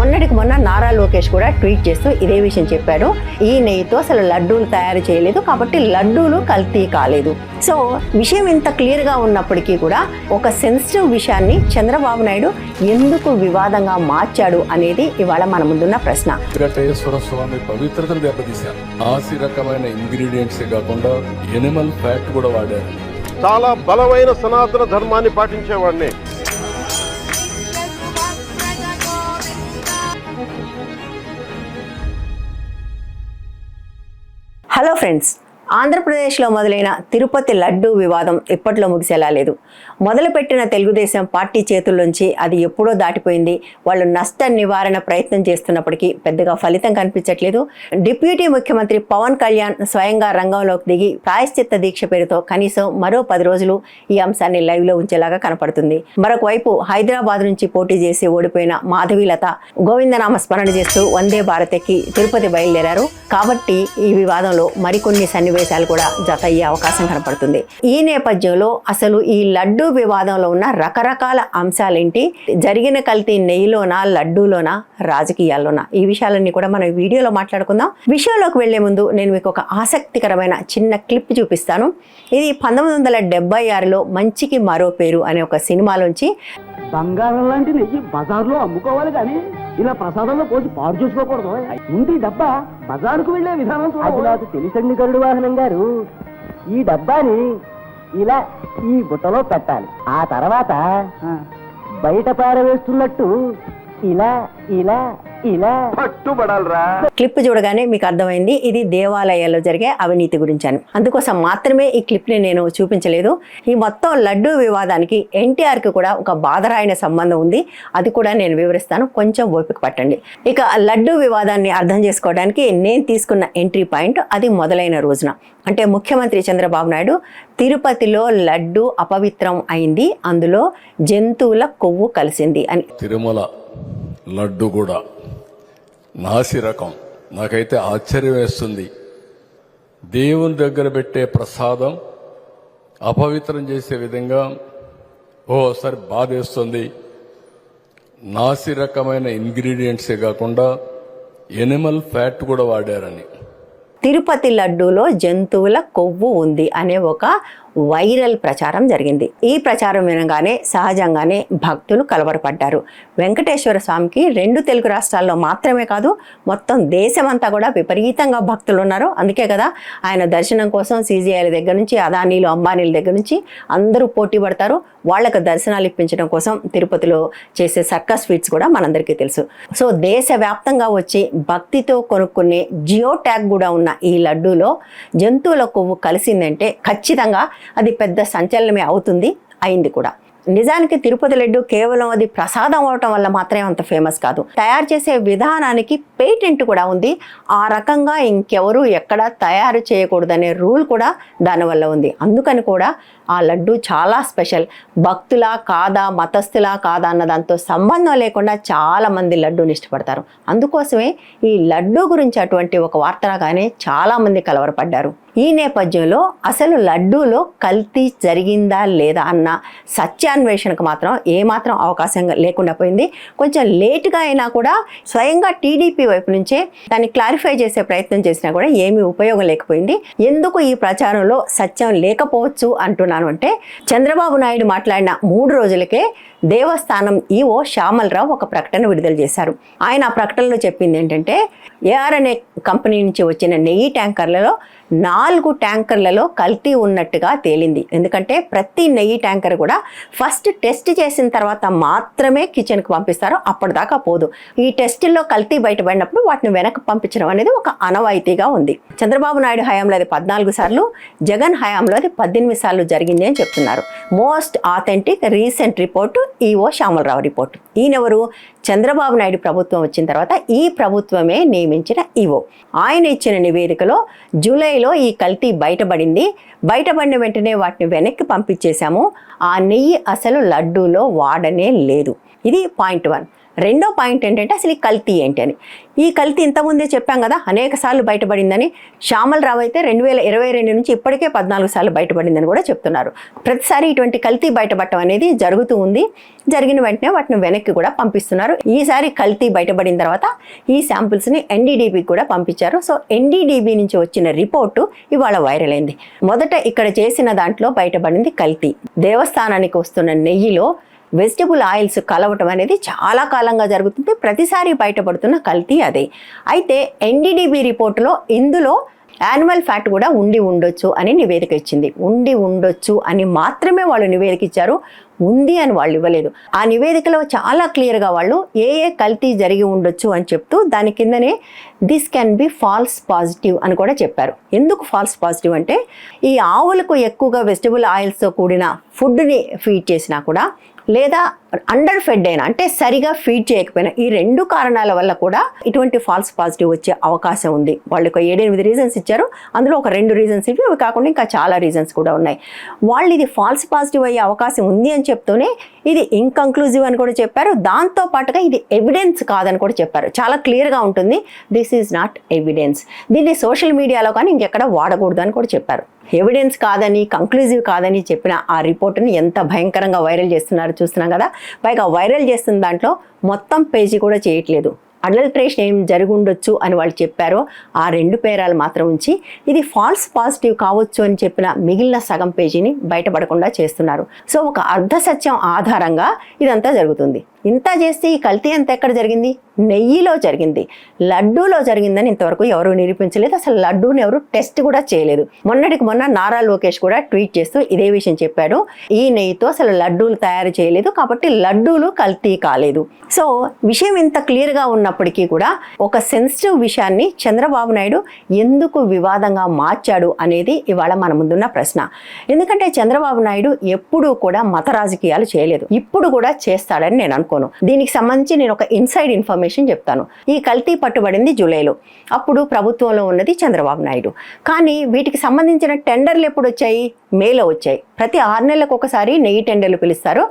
మొన్నటికి మొన్న నారా లోకేష్ కూడా ట్వీట్ చేస్తూ ఇదే విషయం చెప్పాడు. ఈ నెయ్యితో అసలు లడ్డూలు తయారు చేయలేదు కాబట్టి లడ్డూలు కల్తీ కాలేదు. సో విషయం ఇంత క్లియర్గా ఉన్నప్పటికీ కూడా ఒక సెన్సిటివ్ విషయాన్ని చంద్రబాబు నాయుడు ఎందుకు వివాదంగా మార్చాడు అనేది ఇవాళ మన ముందున్న ప్రశ్న. వెంకటేశ్వర స్వామి పవిత్రతను దెబ్బతీశారు. ఆసి రకమైన ఇంగ్రీడియంట్స్ కాకుండా ఎనిమల్ ఫ్యాట్ కూడా వాడారు. చాలా బలమైన సనాతన ధర్మాన్ని పాటించేవాడిని. హలో ఫ్రెండ్స్ ఆంధ్రప్రదేశ్లో మొదలైన తిరుపతి లడ్డూ వివాదం ఇప్పట్లో ముగిసేలా లేదు. మొదలుపెట్టిన తెలుగుదేశం పార్టీ చేతుల్లోంచి అది ఎప్పుడో దాటిపోయింది. వాళ్ళు నష్ట నివారణ ప్రయత్నం చేస్తున్నప్పటికీ పెద్దగా ఫలితం కనిపించట్లేదు. డిప్యూటీ ముఖ్యమంత్రి పవన్ కళ్యాణ్ స్వయంగా రంగంలోకి దిగి ప్రాయశ్చిత్త దీక్ష పేరుతో కనీసం మరో పది రోజులు ఈ అంశాన్ని లైవ్లో ఉంచేలాగా కనపడుతుంది. మరొకవైపు హైదరాబాద్ నుంచి పోటీ చేసి ఓడిపోయిన మాధవీలత గోవిందనామ స్మరణ చేస్తూ వందే భారత్కి తిరుపతి బయలుదేరారు. కాబట్టి ఈ వివాదంలో మరికొన్ని సన్నివేశాలు కూడా జత అయ్యే అవకాశం కనపడుతుంది. ఈ నేపథ్యంలో అసలు ఈ లడ్డూ వివాదంలో ఉన్న రకరకాల అంశాలేంటి? జరిగిన కల్తీ నెయ్యిలోనా లడ్డూలోనా రాజకీయాల్లోనా? ఈ విషయాలన్నీ కూడా మనం వీడియోలో మాట్లాడుకుందాం. విషయంలోకి వెళ్ళే ముందు నేను మీకు ఒక ఆసక్తికరమైన చిన్న క్లిప్ చూపిస్తాను. ఇది పంతొమ్మిది వందల డెబ్బై ఆరులో మంచికి మరో పేరు అనే ఒక సినిమాలోంచి బంగారం లాంటి నెయ్యి బజార్లో అమ్ముకోవాలి కానీ ఇలా ప్రసాదంలో పోసి పాడు చేసుకోకూడదు. ఉంది డబ్బా బజారుకు వెళ్ళే విధానం అది నాకు తెలుసండి గరుడు వాహనం గారు. ఈ డబ్బాని ఇలా ఈ బుట్టలో పెట్టాలి. ఆ తర్వాత బయట పారవేస్తున్నట్టు ఇలా ఇలా ఇలా. పట్టుబడాలరా. క్లిప్ చూడగానే మీకు అర్థమైంది ఇది దేవాలయాల్లో జరిగే అవినీతి గురించి అని అందుకోసం మాత్రమే ఈ క్లిప్ని నేను చూపించలేదు. ఈ మొత్తం లడ్డూ వివాదానికి ఎన్టీఆర్కి కూడా ఒక బాధరాయన సంబంధం ఉంది. అది కూడా నేను వివరిస్తాను. కొంచెం ఓపిక పట్టండి. ఇక లడ్డూ వివాదాన్ని అర్థం చేసుకోవడానికి నేను తీసుకున్న ఎంట్రీ పాయింట్ అది మొదలైన రోజున. అంటే ముఖ్యమంత్రి చంద్రబాబు నాయుడు తిరుపతిలో లడ్డు అపవిత్రం అయింది. అందులో జంతువుల కొవ్వు కలిసింది అని. తిరుమల లడ్డు కూడా నాసి రకం. నాకైతే ఆశ్చర్యం వేస్తుంది. దేవుని దగ్గర పెట్టే ప్రసాదం అపవిత్రం చేసే విధంగా ఓసారి బాధేస్తుంది. నాసి రకమైన ఇంగ్రీడియంట్సే కాకుండా ఎనిమల్ ఫ్యాట్ కూడా వాడారని. తిరుపతి లడ్డూలో జంతువుల కొవ్వు ఉంది అనే ఒక వైరల్ ప్రచారం జరిగింది. ఈ ప్రచారం వినగానే సహజంగానే భక్తులు కలవరపడ్డారు. వెంకటేశ్వర స్వామికి రెండు తెలుగు రాష్ట్రాల్లో మాత్రమే కాదు మొత్తం దేశమంతా కూడా విపరీతంగా భక్తులు ఉన్నారు. అందుకే కదా ఆయన దర్శనం కోసం సీజీఐల దగ్గర నుంచి అదానీలు అంబానీల దగ్గర నుంచి అందరూ పోటీ పడతారు. వాళ్ళకు దర్శనాలు ఇప్పించడం కోసం తిరుపతిలో చేసే సర్కస్ స్వీట్స్ కూడా మనందరికీ తెలుసు. సో దేశవ్యాప్తంగా వచ్చి భక్తితో కొనుక్కునే జియో ట్యాగ్ కూడా ఉన్న ఈ లడ్డూలో జంతువుల కొవ్వు కలిసిందంటే ఖచ్చితంగా అది పెద్ద సంచలనమే అవుతుంది అయింది కూడా. నిజానికి తిరుపతి లడ్డు కేవలం అది ప్రసాదం అవటం వల్ల మాత్రమే అంత ఫేమస్ కాదు. తయారు చేసే విధానానికి పేటెంట్ కూడా ఉంది. ఆ రకంగా ఇంకెవరూ ఎక్కడ తయారు చేయకూడదనే రూల్ కూడా దానివల్ల ఉంది. అందుకని కూడా ఆ లడ్డు చాలా స్పెషల్. భక్తులా కాదా మతస్థులా కాదా అన్న దాంతో సంబంధం లేకుండా చాలామంది లడ్డూని ఇష్టపడతారు. అందుకోసమే ఈ లడ్డూ గురించి అటువంటి ఒక వార్త చాలామంది కలవరపడ్డారు. ఈ నేపథ్యంలో అసలు లడ్డూలో కల్తీ జరిగిందా లేదా అన్న సత్యాన్వేషణకు మాత్రం ఏమాత్రం అవకాశం లేకుండా పోయింది. కొంచెం లేటుగా అయినా కూడా స్వయంగా టీడీపీ వైపు నుంచే దాన్ని క్లారిఫై చేసే ప్రయత్నం చేసినా కూడా ఏమీ ఉపయోగం లేకపోయింది. ఎందుకు ఈ ప్రచారంలో సత్యం లేకపోవచ్చు అంటున్నాను అంటే చంద్రబాబు నాయుడు మాట్లాడిన మూడు రోజులకే దేవస్థానం ఈఓ శ్యామలరావు ఒక ప్రకటన విడుదల చేశారు. ఆయన ఆ ప్రకటనలో చెప్పింది ఏంటంటే ఏఆర్ అనే కంపెనీ నుంచి వచ్చిన నెయ్యి ట్యాంకర్లలో నాలుగు ట్యాంకర్లలో కల్తీ ఉన్నట్టుగా తేలింది. ఎందుకంటే ప్రతి నెయ్యి ట్యాంకర్ కూడా ఫస్ట్ టెస్ట్ చేసిన తర్వాత మాత్రమే కిచెన్కి పంపిస్తారు అప్పటిదాకా పోదు. ఈ టెస్టుల్లో కల్తీ బయటపడినప్పుడు వాటిని వెనక్కి పంపించడం అనేది ఒక అనవాయితీగా ఉంది. చంద్రబాబు నాయుడు హయాంలో అది పద్నాలుగు సార్లు జగన్ హయాంలో అది పద్దెనిమిది సార్లు జరిగింది అని చెప్తున్నారు. Most authentic recent report EO Shyamala Rao report. ఈయనెవరు? Chandrababu Naidu ప్రభుత్వం వచ్చిన తర్వాత ఈ ప్రభుత్వమే నియమించిన ఈవో. ఆయన ఇచ్చిన నివేదికలో జూలైలో ఈ కల్తీ బయటపడింది. బయటపడిన వెంటనే వాటిని వెనక్కి పంపించేశాము. ఆ నెయ్యి అసలు లడ్డూలో వాడనే లేదు. ఇది పాయింట్ వన్. రెండో పాయింట్ ఏంటంటే అసలు ఈ కల్తీ ఏంటి అని. ఈ కల్తీ ఇంతకుముందే చెప్పాం కదా అనేక సార్లు బయటపడిందని. శ్యామల్ రావు అయితే రెండు వేల ఇరవై రెండు నుంచి ఇప్పటికే పద్నాలుగు సార్లు బయటపడిందని కూడా చెప్తున్నారు. ప్రతిసారి ఇటువంటి కల్తీ బయటపడటం అనేది జరుగుతూ ఉంది. జరిగిన వెంటనే వాటిని వెనక్కి కూడా పంపిస్తున్నారు. ఈసారి కల్తీ బయటపడిన తర్వాత ఈ శాంపిల్స్ని ఎన్డీడీబీకి కూడా పంపించారు. సో ఎన్డీడీబీ నుంచి వచ్చిన రిపోర్టు ఇవాళ వైరల్ అయింది. మొదట ఇక్కడ చేసిన దాంట్లో బయటపడింది కల్తీ. దేవస్థానానికి వస్తున్న నెయ్యిలో వెజిటబుల్ ఆయిల్స్ కలవటం అనేది చాలా కాలంగా జరుగుతుంది. ప్రతిసారి బయటపడుతున్న కల్తీ అదే. అయితే ఎన్డీడీబీ రిపోర్టులో ఇందులో యానిమల్ ఫ్యాట్ కూడా ఉండి ఉండొచ్చు అని నివేదిక ఇచ్చింది. ఉండి ఉండొచ్చు అని మాత్రమే వాళ్ళు నివేదిక ఇచ్చారు. ఉంది అని వాళ్ళు ఇవ్వలేదు. ఆ నివేదికలో చాలా క్లియర్గా వాళ్ళు ఏ ఏ కల్తీ జరిగి ఉండొచ్చు అని చెప్తూ దాని కిందనే this can be false positive అని కూడా చెప్పారు. ఎందుకు ఫాల్స్ పాజిటివ్ అంటే ఈ ఆవులకు ఎక్కువగా వెజిటబుల్ ఆయిల్స్తో కూడిన ఫుడ్ని ఫీడ్ చేసినా కూడా లేదా అండర్ ఫెడ్ అయినా అంటే సరిగా ఫీడ్ చేయకపోయినా ఈ రెండు కారణాల వల్ల కూడా ఇటువంటి ఫాల్స్ పాజిటివ్ వచ్చే అవకాశం ఉంది. వాళ్ళు ఒక ఏడెనిమిది రీజన్స్ ఇచ్చారు. అందులో ఒక రెండు రీజన్స్ ఇవి అవి కాకుండా ఇంకా చాలా రీజన్స్ కూడా ఉన్నాయి. వాళ్ళు ఇది ఫాల్స్ పాజిటివ్ అయ్యే అవకాశం ఉంది అని చెప్తూనే ఇది ఇంకంక్లూజివ్ అని కూడా చెప్పారు. దాంతో పాటుగా ఇది ఎవిడెన్స్ కాదని కూడా చెప్పారు. చాలా క్లియర్గా ఉంటుంది. దిస్ ఈజ్ నాట్ ఎవిడెన్స్ దీన్ని సోషల్ మీడియాలో కానీ ఇంకెక్కడ వాడకూడదు అని కూడా చెప్పారు. ఎవిడెన్స్ కాదని కంక్లూజివ్ కాదని చెప్పిన ఆ రిపోర్ట్ని ఎంత భయంకరంగా వైరల్ చేస్తున్నారో చూస్తున్నాం కదా? పైగా వైరల్ చేస్తున్న దాంట్లో మొత్తం పేజీ కూడా చేయట్లేదు. అడల్ట్రేషన్ ఏం జరుగుండొచ్చు అని వాళ్ళు చెప్పారో ఆ రెండు పేరాలు మాత్రం ఉంచి ఇది ఫాల్స్ పాజిటివ్ కావచ్చు అని చెప్పిన మిగిలిన సగం పేజీని బయటపడకుండా చేస్తున్నారు. సో ఒక అర్ధ సత్యం ఆధారంగా ఇదంతా జరుగుతుంది. ఇంత చేస్తే ఈ కల్తీ అంత ఎక్కడ జరిగింది? నెయ్యిలో జరిగింది. లడ్డూలో జరిగిందని ఇంతవరకు ఎవరు నిరూపించలేదు. అసలు లడ్డూని ఎవరు టెస్ట్ కూడా చేయలేదు. మొన్నటికి మొన్న నారా లోకేష్ కూడా ట్వీట్ చేస్తూ ఇదే విషయం చెప్పాడు. ఈ నెయ్యితో అసలు లడ్డూలు తయారు చేయలేదు కాబట్టి లడ్డూలు కల్తీ కాలేదు. సో విషయం ఇంత క్లియర్గా ఉన్నప్పటికీ కూడా ఒక సెన్సిటివ్ విషయాన్ని చంద్రబాబు నాయుడు ఎందుకు వివాదంగా మార్చాడు అనేది ఇవాళ మన ముందున్న ప్రశ్న. ఎందుకంటే చంద్రబాబు నాయుడు ఎప్పుడూ కూడా మత రాజకీయాలు చేయలేదు. ఇప్పుడు కూడా చేస్తాడని నేను అనుకోను. దీనికి సంబంధించి నేను ఒక ఇన్సైడ్ ఇన్ఫర్మేషన్ చెప్తాను. ఈ కల్తీ పట్టుబడింది జూలైలో. అప్పుడు ప్రభుత్వంలో ఉన్నది చంద్రబాబు నాయుడు. కానీ వీటికి సంబంధించిన టెండర్లు ఎప్పుడు వచ్చాయి? మేలో వచ్చాయి. ప్రతి ఆరు నెలలకు ఒకసారి నెయ్యి టెండర్లు పిలుస్తారు.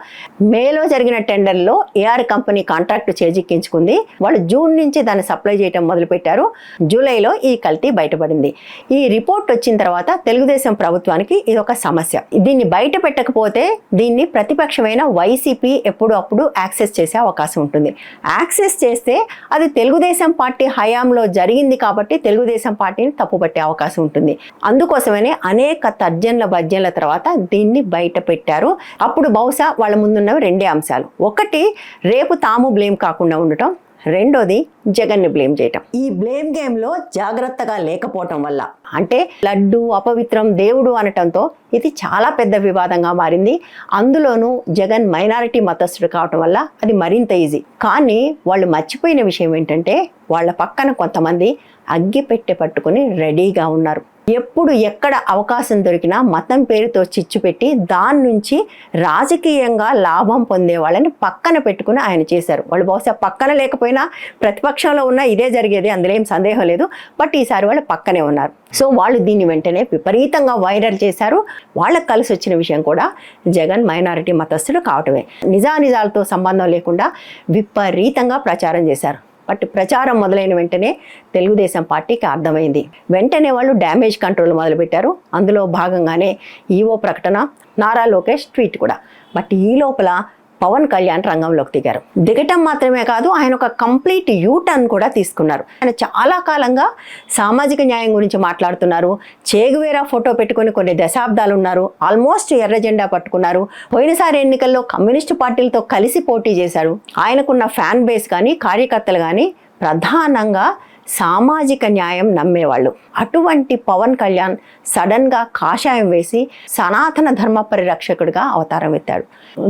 మేలో జరిగిన టెండర్లో ఏఆర్ కంపెనీ కాంట్రాక్ట్ చేజిక్కించుకుంది. వాళ్ళు జూన్ నుంచి దాన్ని సప్లై చేయడం మొదలుపెట్టారు. జూలైలో ఈ కల్తీ బయటపడింది. ఈ రిపోర్ట్ వచ్చిన తర్వాత తెలుగుదేశం ప్రభుత్వానికి ఇది ఒక సమస్య. దీన్ని బయట పెట్టకపోతే దీన్ని ప్రతిపక్షమైన వైసీపీ ఎప్పుడు అప్పుడు యాక్సెస్ చేసే అవకాశం ఉంటుంది. యాక్సెస్ చేస్తే అది తెలుగుదేశం పార్టీ హయాంలో జరిగింది కాబట్టి తెలుగుదేశం పార్టీని తప్పుపట్టే అవకాశం ఉంటుంది. అందుకోసమనే అనేక తర్జన్ల భర్జన్ల తర్వాత దీన్ని బయట పెట్టారు. అప్పుడు బహుశా వాళ్ళ ముందున్నవి రెండే అంశాలు. ఒకటి రేపు తాము బ్లేమ్ కాకుండా ఉండటం. రెండోది జగన్ని బ్లేమ్ చేయటం. ఈ బ్లేమ్ గేమ్లో జాగ్రత్తగా లేకపోవటం వల్ల అంటే లడ్డు అపవిత్రం దేవుడు అనటంతో ఇది చాలా పెద్ద వివాదంగా మారింది. అందులోనూ జగన్ మైనారిటీ మతస్థుడు కావటం వల్ల అది మరింత ఈజీ. కానీ వాళ్ళు మర్చిపోయిన విషయం ఏంటంటే వాళ్ళ పక్కన కొంతమంది అగ్గిపెట్టె పట్టుకుని పట్టుకొని రెడీగా ఉన్నారు. ఎప్పుడు ఎక్కడ అవకాశం దొరికినా మతం పేరుతో చిచ్చు పెట్టి దాని నుంచి రాజకీయంగా లాభం పొందే వాళ్ళని పక్కన పెట్టుకుని ఆయన చేశారు. వాళ్ళు బహుశా పక్కన లేకపోయినా ప్రతిపక్షంలో ఉన్న ఇదే జరిగేది అందులో ఏం సందేహం లేదు. బట్ ఈసారి వాళ్ళు పక్కనే ఉన్నారు. సో వాళ్ళు దీన్ని వెంటనే విపరీతంగా వైరల్ చేశారు. వాళ్ళకి కలిసి వచ్చిన విషయం కూడా జగన్ మైనారిటీ మతస్థులు కావటమే. నిజానిజాలతో సంబంధం లేకుండా విపరీతంగా ప్రచారం చేశారు. బట్ ప్రచారం మొదలైన వెంటనే తెలుగుదేశం పార్టీకి అర్థమైంది. వెంటనే వాళ్ళు డ్యామేజ్ కంట్రోల్ మొదలుపెట్టారు. అందులో భాగంగానే ఈవో ప్రకటన నారా లోకేష్ ట్వీట్ కూడా. బట్ ఈ లోపల పవన్ కళ్యాణ్ రంగంలోకి దిగారు. దిగటం మాత్రమే కాదు ఆయన ఒక కంప్లీట్ యూ టర్న్ కూడా తీసుకున్నారు. ఆయన చాలా కాలంగా సామాజిక న్యాయం గురించి మాట్లాడుతున్నారు. చేగువేరా ఫోటో పెట్టుకుని కొన్ని దశాబ్దాలు ఉన్నారు. ఆల్మోస్ట్ ఎర్ర జెండా పట్టుకున్నారు. పోయినసారి ఎన్నికల్లో కమ్యూనిస్టు పార్టీలతో కలిసి పోటీ చేశారు. ఆయనకున్న ఫ్యాన్ బేస్ కానీ కార్యకర్తలు కానీ ప్రధానంగా సామాజిక న్యాయం నమ్మేవాళ్ళు. అటువంటి పవన్ కళ్యాణ్ సడన్గా కాషాయం వేసి సనాతన ధర్మ పరిరక్షకుడిగా అవతారం ఎత్తాడు.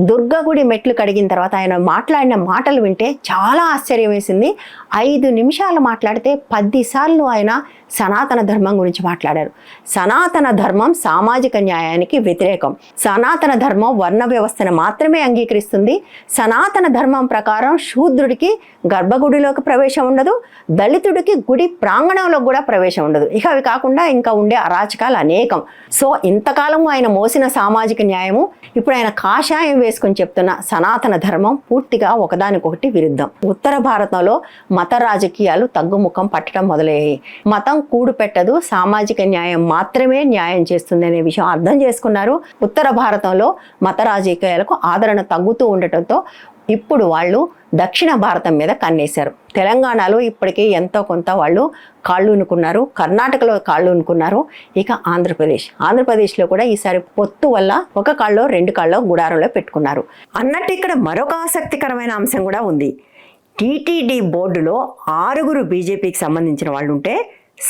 దుర్గగుడి మెట్లు కడిగిన తర్వాత ఆయన మాట్లాడిన మాటలు వింటే చాలా ఆశ్చర్యం వేసింది. ఐదు నిమిషాలు మాట్లాడితే పదిసార్లు ఆయన సనాతన ధర్మం గురించి మాట్లాడారు. సనాతన ధర్మం సామాజిక న్యాయానికి వ్యతిరేకం. సనాతన ధర్మం వర్ణ వ్యవస్థను మాత్రమే అంగీకరిస్తుంది. సనాతన ధర్మం ప్రకారం శూద్రుడికి గర్భగుడిలోకి ప్రవేశం ఉండదు. దళితుడికి గుడి ప్రాంగణంలో కూడా ప్రవేశం ఉండదు. ఇక అవి కాకుండా ఇంకా ఉండే అరాచకాలు అనేకం. సో ఇంతకాలము ఆయన మోసిన సామాజిక న్యాయము ఇప్పుడు ఆయన కాషాయం వేసుకొని చెప్తున్న సనాతన ధర్మం పూర్తిగా ఒకదానికొకటి విరుద్ధం. ఉత్తర భారతంలో మత రాజకీయాలు తగ్గుముఖం పట్టడం మొదలయ్యాయి. మతం కూడు పెట్టదు సామాజిక న్యాయం మాత్రమే న్యాయం చేస్తుంది అనే విషయం అర్థం చేసుకున్నారు. ఉత్తర భారతంలో మత రాజకీయాలకు ఆదరణ తగ్గుతూ ఉండటంతో ఇప్పుడు వాళ్ళు దక్షిణ భారతం మీద కన్నేశారు. తెలంగాణలో ఇప్పటికే ఎంతో కొంత వాళ్ళు కాళ్ళు ఉనుకున్నారు. కర్ణాటకలో కాళ్ళు ఉనుకున్నారు. ఇక ఆంధ్రప్రదేశ్. ఆంధ్రప్రదేశ్లో కూడా ఈసారి పొత్తు వల్ల ఒక కాళ్ళలో రెండు కాళ్ళలో గుడారంలో పెట్టుకున్నారు. అన్నట్టు ఇక్కడ మరొక ఆసక్తికరమైన అంశం కూడా ఉంది. టీటీడీ బోర్డులో ఆరుగురు బీజేపీకి సంబంధించిన వాళ్ళు ఉంటే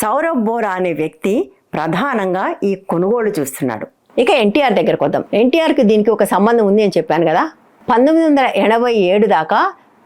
సౌరభ్ బోరా అనే వ్యక్తి ప్రధానంగా ఈ కొనుగోలు చూస్తున్నాడు. ఇక ఎన్టీఆర్ దగ్గరకు వద్దాం. ఎన్టీఆర్కి దీనికి ఒక సంబంధం ఉంది అని చెప్పాను కదా. పంతొమ్మిది వందల ఎనభై ఏడు దాకా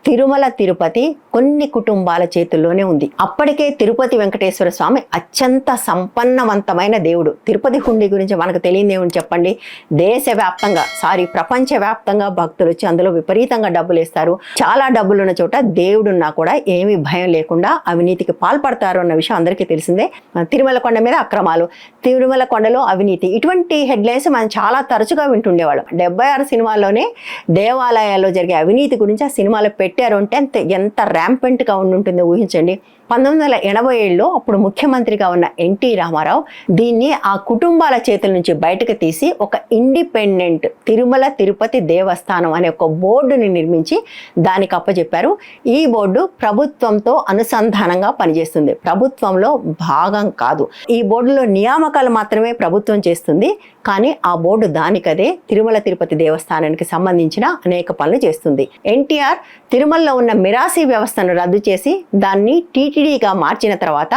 తిరుమల తిరుపతి కొన్ని కుటుంబాల చేతుల్లోనే ఉంది. అప్పటికే తిరుపతి వెంకటేశ్వర స్వామి అత్యంత సంపన్నవంతమైన దేవుడు. తిరుపతి హుండీ గురించి మనకు తెలియని దేవుడిని చెప్పండి? దేశవ్యాప్తంగా సారీ ప్రపంచవ్యాప్తంగా భక్తులు వచ్చి అందులో విపరీతంగా డబ్బులు ఇస్తారు చాలా డబ్బులున్న చోట దేవుడున్నా కూడా ఏమీ భయం లేకుండా అవినీతికి పాల్పడతారు అన్న విషయం అందరికీ తెలిసిందే. తిరుమల కొండ మీద అక్రమాలు. తిరుమల కొండలో అవినీతి. ఇటువంటి హెడ్లైన్స్ మనం చాలా తరచుగా వింటుండేవాళ్ళం. డెబ్బై ఆరు సినిమాల్లోనే దేవాలయాల్లో జరిగే అవినీతి గురించి ఆ సినిమాలో పెట్టారు అంటే అంత ఎంత ర్యాంపెంట్గా ఉండుంటుందో ఊహించండి. పంతొమ్మిది వందల ఎనభై ఏడులో అప్పుడు ముఖ్యమంత్రిగా ఉన్న ఎన్టీ రామారావు దీన్ని ఆ కుటుంబాల చేతుల నుంచి బయటకు తీసి ఒక ఇండిపెండెంట్ తిరుమల తిరుపతి దేవస్థానం అనే ఒక బోర్డుని నిర్మించి దానికి అప్పచెప్పారు ఈ బోర్డు ప్రభుత్వంతో అనుసంధానంగా పనిచేస్తుంది. ప్రభుత్వంలో భాగం కాదు. ఈ బోర్డులో నియామకాలు మాత్రమే ప్రభుత్వం చేస్తుంది. కానీ ఆ బోర్డు దానికదే తిరుమల తిరుపతి దేవస్థానానికి సంబంధించిన అనేక పనులు చేస్తుంది. ఎన్టీఆర్ తిరుమలలో ఉన్న మిరాసి వ్యవస్థను రద్దు చేసి దాన్ని టీటీ టీటీడీగా మార్చిన తర్వాత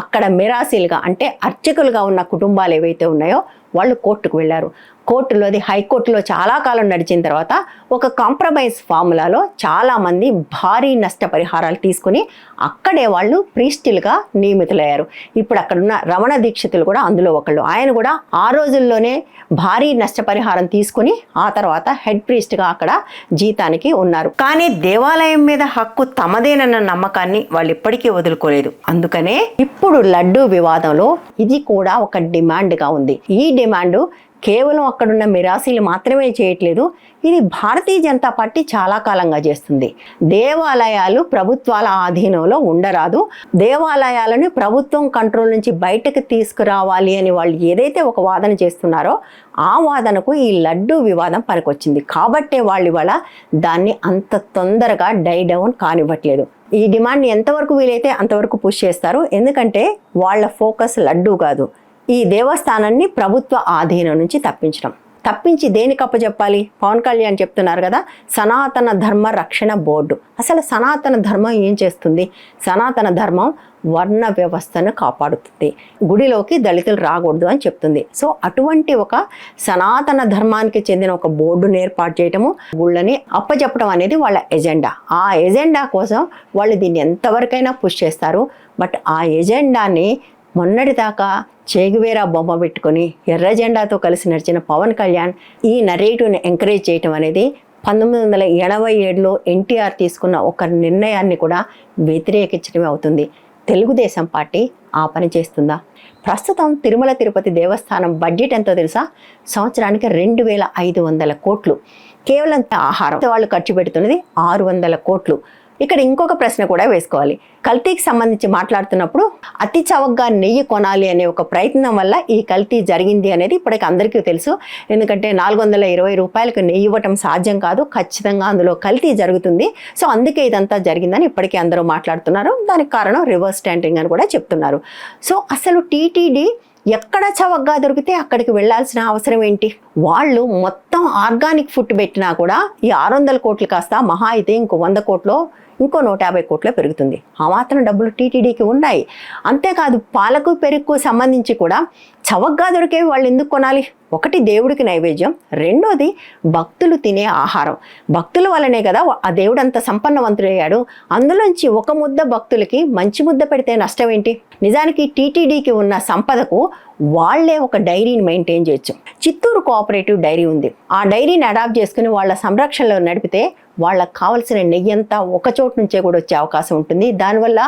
అక్కడ మిరాసీలుగా అంటే అర్చకులుగా ఉన్న కుటుంబాలు ఏవైతే ఉన్నాయో వాళ్ళు కోర్టుకు వెళ్ళారు. కోర్టులో అది హైకోర్టులో చాలా కాలం నడిచిన తర్వాత ఒక కాంప్రమైజ్ ఫార్ములాలో చాలామంది భారీ నష్టపరిహారాలు తీసుకుని అక్కడే వాళ్ళు ప్రీస్టిల్గా నియమితులయ్యారు. ఇప్పుడు అక్కడున్న రమణ దీక్షితులు కూడా అందులో ఒకళ్ళు. ఆయన కూడా ఆ రోజుల్లోనే భారీ నష్టపరిహారం తీసుకుని ఆ తర్వాత హెడ్ ప్రీస్ట్గా అక్కడ జీతానికి ఉన్నారు. కానీ దేవాలయం మీద హక్కు తమదేనన్న నమ్మకాన్ని వాళ్ళు ఇప్పటికీ వదులుకోలేదు. అందుకనే ఇప్పుడు లడ్డూ వివాదంలో ఇది కూడా ఒక డిమాండ్గా ఉంది. ఈ డిమాండ్ కేవలం అక్కడున్న మిరాసీలు మాత్రమే చేయట్లేదు ఇది భారతీయ జనతా పార్టీ చాలా కాలంగా చేస్తుంది. దేవాలయాలు ప్రభుత్వాల ఆధీనంలో ఉండరాదు. దేవాలయాలను ప్రభుత్వం కంట్రోల్ నుంచి బయటకు తీసుకురావాలి అని వాళ్ళు ఏదైతే ఒక వాదన చేస్తున్నారో ఆ వాదనకు ఈ లడ్డు వివాదం పనికొచ్చింది. కాబట్టే వాళ్ళు ఇవాళ దాన్ని అంత తొందరగా డై డౌన్ కానివ్వట్లేదు. ఈ డిమాండ్ ఎంతవరకు వీలైతే అంతవరకు పుష్ చేస్తారు? ఎందుకంటే వాళ్ళ ఫోకస్ లడ్డు కాదు. ఈ దేవస్థానాన్ని ప్రభుత్వ ఆధీనం నుంచి తప్పించడం. తప్పించి దేనికి అప్పచెప్పాలి పవన్ కళ్యాణ్ చెప్తున్నారు కదా సనాతన ధర్మ రక్షణ బోర్డు. అసలు సనాతన ధర్మం ఏం చేస్తుంది? సనాతన ధర్మం వర్ణ వ్యవస్థను కాపాడుతుంది. గుడిలోకి దళితులు రాకూడదు అని చెప్తుంది. సో అటువంటి ఒక సనాతన ధర్మానికి చెందిన ఒక బోర్డును ఏర్పాటు చేయటము గుళ్ళని అప్పచెప్పడం అనేది వాళ్ళ ఎజెండా. ఆ ఎజెండా కోసం వాళ్ళు దీన్ని ఎంతవరకైనా పుష్ చేస్తారు. బట్ ఆ ఎజెండాని మొన్నటిదాకా చేగువేరా బొమ్మ పెట్టుకొని ఎర్ర జెండాతో కలిసి నడిచిన పవన్ కళ్యాణ్ ఈ నరేటివ్ని ఎంకరేజ్ చేయటం అనేది పంతొమ్మిది వందల ఎనభై ఏడులో ఎన్టీఆర్ తీసుకున్న ఒక నిర్ణయాన్ని కూడా వ్యతిరేకించడమే అవుతుంది. తెలుగుదేశం పార్టీ ఆ పని చేస్తుందా? ప్రస్తుతం తిరుమల తిరుపతి దేవస్థానం బడ్జెట్ ఎంతో తెలుసా? సంవత్సరానికి రెండు వేల ఐదు వందల కోట్లు. కేవలం ఆహారం. వాళ్ళు ఖర్చు పెడుతున్నది ఆరు వందల కోట్లు. ఇక్కడ ఇంకొక ప్రశ్న కూడా వేసుకోవాలి. కల్తీకి సంబంధించి మాట్లాడుతున్నప్పుడు అతి చవకగా నెయ్యి కొనాలి అనే ఒక ప్రయత్నం వల్ల ఈ కల్తీ జరిగింది అనేది ఇప్పటికి అందరికీ తెలుసు. ఎందుకంటే నాలుగు వందల ఇరవై రూపాయలకు నెయ్యి ఇవ్వటం సాధ్యం కాదు. ఖచ్చితంగా అందులో కల్తీ జరుగుతుంది. సో అందుకే ఇదంతా జరిగిందని ఇప్పటికీ అందరూ మాట్లాడుతున్నారు. దానికి కారణం రివర్స్ ట్యాంటరింగ్ అని కూడా చెప్తున్నారు. సో అసలు టీటీడీ ఎక్కడ చవకగా దొరికితే అక్కడికి వెళ్ళాల్సిన అవసరం ఏంటి? వాళ్ళు మొత్తం ఆర్గానిక్ ఫుడ్ పెట్టినా కూడా ఈ ఆరు వందల కోట్లు కాస్త మహా అయితే ఇంకో వంద కోట్లు ఇంకో నూట యాభై కోట్లో పెరుగుతుంది. ఆ మాత్రం డబ్బులు టీటీడీకి ఉన్నాయి. అంతేకాదు పాలకు పెరుగుకు సంబంధించి కూడా చవకగా దొరికేవి వాళ్ళు ఎందుకు కొనాలి? ఒకటి దేవుడికి నైవేద్యం రెండోది భక్తులు తినే ఆహారం. భక్తుల వల్లనే కదా ఆ దేవుడు అంత సంపన్నవంతుడయ్యాడు. అందులోంచి ఒక ముద్ద భక్తులకి మంచి ముద్ద పెడితే నష్టం ఏంటి? నిజానికి టీటీడీకి ఉన్న సంపదకు వాళ్ళే ఒక డైరీని మెయింటైన్ చేయొచ్చు. చిత్తూరు కోఆపరేటివ్ డైరీ ఉంది. ఆ డైరీని అడాప్ట్ చేసుకుని వాళ్ళ సంరక్షణలో నడిపితే వాళ్ళకి కావలసిన నెయ్యి అంతా ఒక చోటు నుంచే కూడా వచ్చే అవకాశం ఉంటుంది. దానివల్ల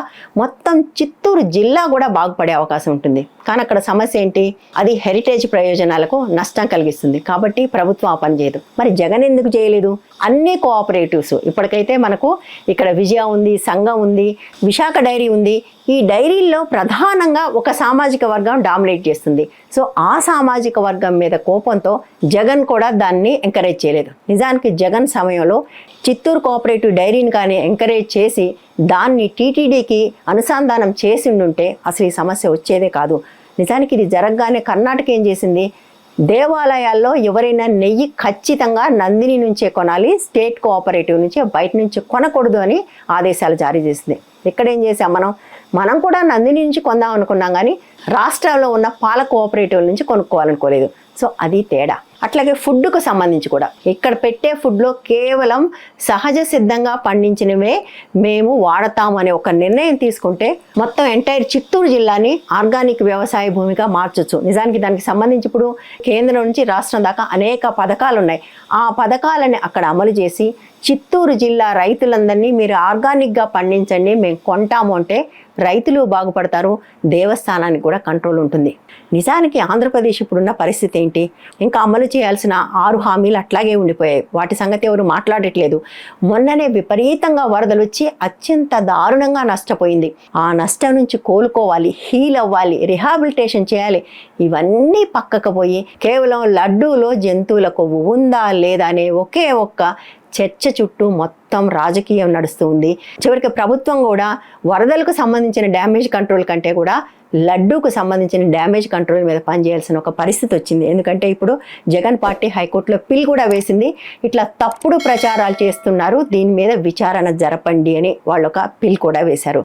మొత్తం చిత్తూరు జిల్లా కూడా బాగుపడే అవకాశం ఉంటుంది. కానీ అక్కడ సమస్య ఏంటి? అది హెరిటేజ్ ప్రయోజనాలకు నష్టం కలిగిస్తుంది. కాబట్టి ప్రభుత్వం ఆ పని చేయదు. మరి జగన్ ఎందుకు చేయలేదు? అన్ని కోఆపరేటివ్స్ ఇప్పటికైతే మనకు ఇక్కడ విజయ ఉంది సంఘం ఉంది విశాఖ డైరీ ఉంది. ఈ డైరీల్లో ప్రధానంగా ఒక సామాజిక వర్గం డామినేట్ చేస్తుంది. సో ఆ సామాజిక వర్గం మీద కోపంతో జగన్ కూడా దాన్ని ఎంకరేజ్ చేయలేదు. నిజానికి జగన్ సమయంలో చిత్తూరు కోఆపరేటివ్ డైరీని కానీ ఎంకరేజ్ చేసి దాన్ని టీటీడీకి అనుసంధానం చేసి ఉంటే అసలు ఈ సమస్య వచ్చేదే కాదు. నిజానికి ఇది జరగగానే కర్ణాటక ఏం చేసింది? దేవాలయాల్లో ఎవరైనా నెయ్యి ఖచ్చితంగా నందిని నుంచే కొనాలి స్టేట్ కోఆపరేటివ్ నుంచి బయట నుంచి కొనకూడదు అని ఆదేశాలు జారీ చేసింది. ఇక్కడ ఏం చేసాం మనం? మనం కూడా నందిని నుంచి కొందాం అనుకున్నాం కానీ రాష్ట్రంలో ఉన్న పాల కోఆపరేటివ్ నుంచి కొనుక్కోవాలనుకోలేదు. సో అది తేడా. అట్లాగే ఫుడ్కు సంబంధించి కూడా. ఇక్కడ పెట్టే ఫుడ్లో కేవలం సహజ సిద్ధంగా పండించినవే మేము వాడతాం అనే ఒక నిర్ణయం తీసుకుంటే మొత్తం ఎంటైర్ చిత్తూరు జిల్లాని ఆర్గానిక్ వ్యవసాయ భూమిగా మార్చొచ్చు. నిజానికి దానికి సంబంధించి ఇప్పుడు కేంద్రం నుంచి రాష్ట్రం దాకా అనేక పథకాలు ఉన్నాయి ఆ పథకాలని అక్కడ అమలు చేసి చిత్తూరు జిల్లా రైతులందరినీ మీరు ఆర్గానిక్గా పండించండి మేము కొంటాము అంటే రైతులు బాగుపడతారు దేవస్థానానికి కూడా కంట్రోల్ ఉంటుంది. నిజానికి ఆంధ్రప్రదేశ్ ఇప్పుడున్న పరిస్థితి ఏంటి? ఇంకా అమలు చేయాల్సిన ఆరు హామీలు అట్లాగే ఉండిపోయాయి. వాటి సంగతి ఎవరు మాట్లాడట్లేదు. మొన్ననే విపరీతంగా వరదలు వచ్చి అత్యంత దారుణంగా నష్టపోయింది. ఆ నష్టం నుంచి కోలుకోవాలి హీల్ అవ్వాలి రిహాబిలిటేషన్ చేయాలి. ఇవన్నీ పక్కకు పోయి కేవలం లడ్డూలో జంతువుల కొవ్వు ఉందా లేదా అనే ఒకే ఒక్క చర్చ చుట్టూ మొత్తం రాజకీయం నడుస్తూ ఉంది చివరికి ప్రభుత్వం కూడా వరదలకు సంబంధించిన డ్యామేజ్ కంట్రోల్ కంటే కూడా లడ్డూకు సంబంధించిన డ్యామేజ్ కంట్రోల్ మీద పనిచేయాల్సిన ఒక పరిస్థితి వచ్చింది. ఎందుకంటే ఇప్పుడు జగన్ పార్టీ హైకోర్టులో పిల్ కూడా వేసింది. ఇట్లా తప్పుడు ప్రచారాలు చేస్తున్నారు. దీని మీద విచారణ జరపండి అని వాళ్ళు ఒక పిల్ కూడా వేశారు.